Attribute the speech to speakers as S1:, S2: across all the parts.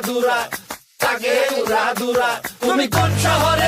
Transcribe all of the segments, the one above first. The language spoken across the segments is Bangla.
S1: দুরা তাকে উড়া দুরা তুমি কোন শহরের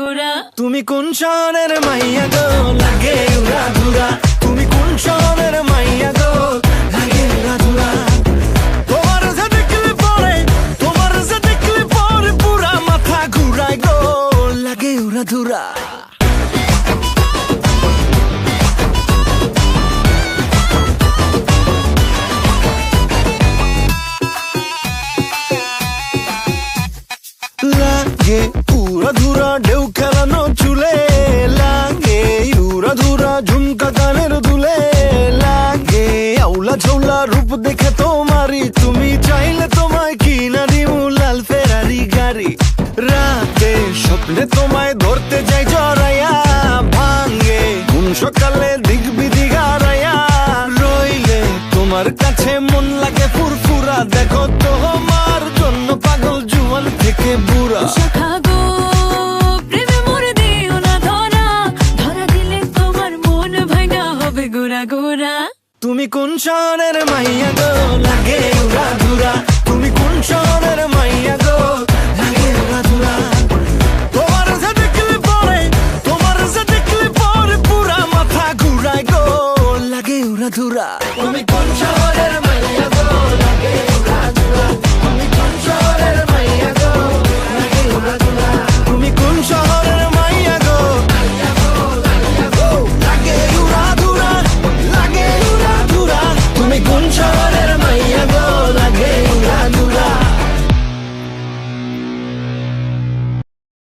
S2: গুড়া
S3: তুমি কোন শহরের মাইয়া গো? লাগে উড়া ধুরা। তুমি কোন শহরের মাইয়া গো? লাগে যে যে মাথা লাগে উড়া ধুরা ঢেউ খেলানো চুলে লাগে উড়া ধুরা ঝুমকা গানের দুলে লাগে। আউলা ঝৌলা রূপ দেখে তোমারি তুমি চাইলে তোমায় কিনা দিমু লাল ফেরারি গাড়ি। রাতে স্বপ্নে তোমায় ধরতে যাই জড়াইয়া ভাঙ্গে ঘুম সকালে দিক বিধি গারাইয়া রইলে তোমার কাছে মন লাগে ফুরফুরা, দেখো তোমার জন্য পাগল জুয়ান থেকে বুড়া।
S2: ঘোরা তুমি কোন শহরের মাইয়া গো? লাগে উড়া ঘুরা
S3: তুমি কোন শহরের মাইয়া গো? লাগে উড়া ঘুরা তোমার যে মাথা লাগে ধুরা। তুমি কোন